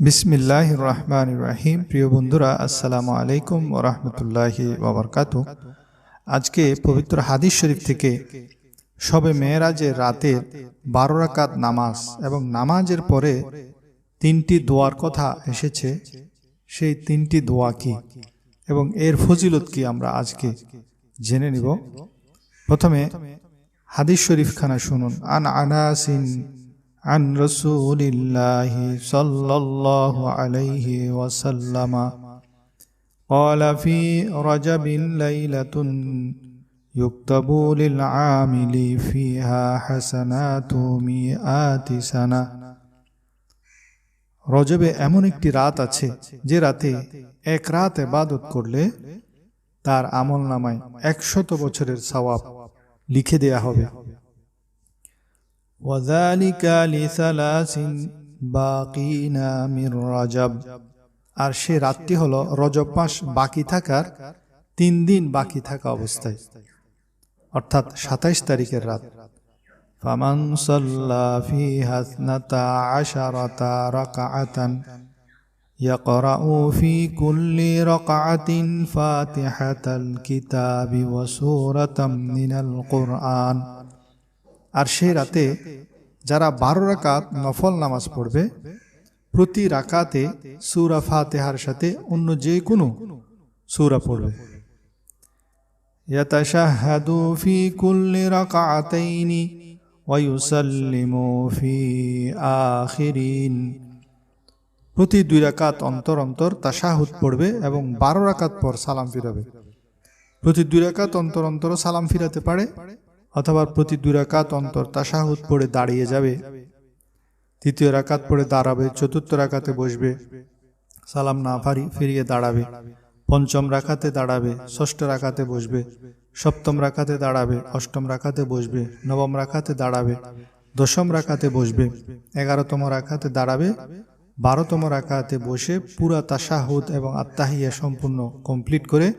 বিসমিল্লাহ রহমান রাহিম প্রিয় বন্ধুরা, আসসালামু আলাইকুম ও রহমতুল্লাহি ওবরকাত আজকে পবিত্র হাদিস শরীফ থেকে সবে মেয়েরাজের রাতের বারো রাকাত নামাজ এবং নামাজের পরে তিনটি দোয়ার কথা এসেছে। সেই তিনটি দোয়া কি এবং এর ফজিলত কি আমরা আজকে জেনে নিব। প্রথমে হাদিস শরীফ খানা শুনুন। আন আনাসিন عن رسول الله صلى الله عليه وسلم قال في رجب ليلة يكتب للعامل فيها حسنات مئات سنة রজবে এমন একটি রাত আছে যে রাতে এক রাত এবাদত করলে তার আমল নামায় একশত বছরের সওয়াব লিখে দেয়া হবে وذلك لثلاث باقين من রজব আর সে রাতটি হলো রজব মাস বাকি থাকার তিন দিন বাকি থাকা অবস্থায় অর্থাৎ সাতাইশ তারিখের রাত ফামান সাল্লা ফিহা ইসনাতা আশারাতা রাকাআতান يقرأ في كل رقعة فاتحة الكتاب وسورة من القرآن আর সেই রাতে যারা বারো রাকাত নফল নামাজ পড়বে প্রতি রাকাতে সুরা ফাতেহার সাথে অন্য যে কোনো সুরা পড়বে يتشهد في كل ركعتين ويسلم في آخرين প্রতি দুই রাকাত অন্তর অন্তর তাশাহুদ পড়বে এবং বারো রাকাত পর সালাম ফিরাবে প্রতি দুই রাকাত অন্তর অন্তর সালাম ফিরাতে পারে অথবা প্রতি দুই রাকাত অন্তর তাশাহুদ পড়ে দাঁড়িয়ে যাবে। তৃতীয় রাকাত পড়ে দাঁড়াবে, চতুর্থ রাকাতে বসবে, সালাম না ফারি ফিরিয়ে দাঁড়াবে। পঞ্চম রাখাতে দাঁড়াবে, ষষ্ঠ রাখাতে বসবে, সপ্তম রাখাতে দাঁড়াবে, অষ্টম রাখাতে বসবে, নবম রাখাতে দাঁড়াবে, দশম রাখাতে বসবে, এগারোতম রাখাতে দাঁড়াবে, বারোতম রাখাতে বসে পুরা তাশাহুদ এবং আত্মাহিয়া সম্পূর্ণ কমপ্লিট করে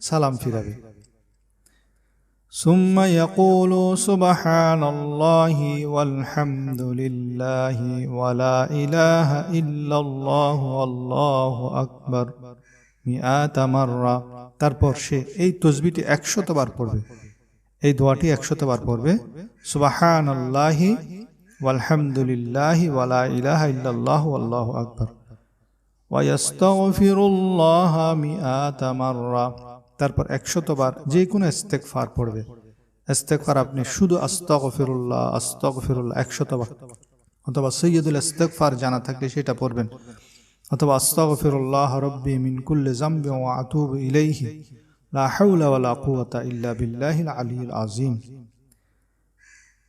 সালাম ফিরাবে। ثم يقول سبحان الله والحمد لله ولا إله إلا الله والله أكبر মিআত মাররা তারপর সে এই তসবিটি একশতবার পড়বে এই দোয়াটি একশতবার পড়বে সুবাহান আল্লাহি ওয়ালহামদুলিল্লাহি ওয়ালা ইলাহা ইল্লাল্লাহু আল্লাহু আকবার ওয়ায়াস্তাগফিরুল্লাহ মিআত মাররা তারপর একশতবার যে কোনো ইস্তেগফার পড়বে ইস্তেগফার আপনি শুধু আস্তাগফিরুল্লাহ আস্তাগফিরুল্লাহ একশতবার অথবা সৈয়দুল ইস্তেগফার জানা থাকলে সেটা পড়বেন অথবা আস্তাগফিরুল্লাহ রব্বি মিন কুল্লি জামবি ওয়া আতুবু ইলাইহি লা হাওলা ওয়ালা কুওয়াতা ইল্লা বিল্লাহিল আলিয়্যিল আযীম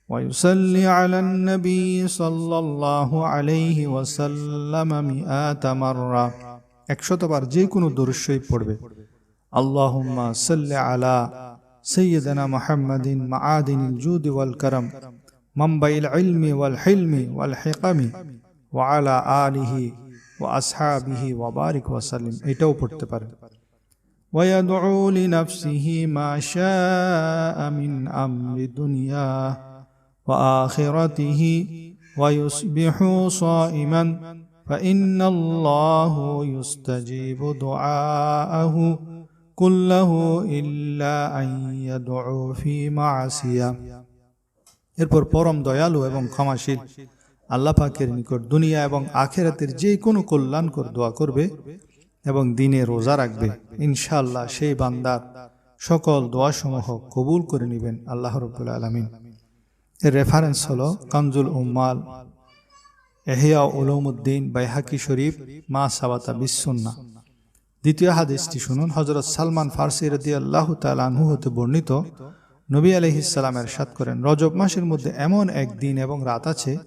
ويصلي على النبي صلى الله عليه وسلم مئات مرة একশতবার যে কোনো দরুদ পড়বে আল্লাহুম্মা সাল্লি আলা سيدنا محمد معادن الجود والكرم منبع العلم والحلم والحكم وعلى آله وأصحابه وبارك وسلم এটাও পড়তে পারেন ويدعو لنفسه ما شاء من أمر دنياه وآخرته ويصبح صائما فإن الله يستجيب دعاءه كله إلا أن يدعو في معصية এরপর পরম দয়ালু এবং ক্ষমাশীল আল্লাহ পাকের নিকট দুনিয়া এবং আখেরাতের যে কোনো কল্যাণকর দোয়া করবে এবং দিনে রোজা রাখবে ইনশাআল্লাহ সেই বান্দার সকল দোয়াসমূহ কবুল করে নেবেন আল্লাহ রবুল আলমিন এর রেফারেন্স হলো কামজুল উম্মাল এহিয়া উলুমুদ্দিন বাইহাকি শরীফ মা সাবাতা বিশ্বন্না দ্বিতীয় হাদিসটি শুনুন। হজরত সালমান ফার্সি রদি আল্লাহ তালু হতে বর্ণিত, নবী আলহিসাল্লামের সাত করেন, রজব মাসের মধ্যে এমন এক দিন এবং রাত আছে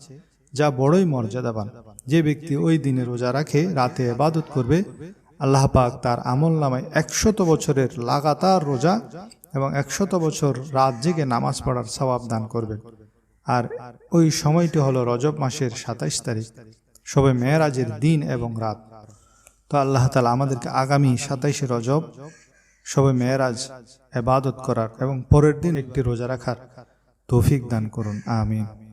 যা বড়ই মর্যাদাবান। যে ব্যক্তি ওই দিনে রোজা রাখে, রাতে এবাদত করবে, আল্লাহ পাক তার আমল নামায় একশত বছরের লাগাতার রোজা এবং একশত বছর রাত জেগে নামাজ পড়ার সবাব দান করবে। আর ওই সময়টি হলো রজব মাসের সাতাইশ তারিখ। সবে মেয়েরাজের দিন এবং রাত। তো আল্লাহ তালা আমাদেরকে আগামী সাতাইশে রজব সবে মেয়েরাজ এবাদত করার এবং পরের দিন একটি রোজা রাখার তৌফিক দান করুন, আমিন।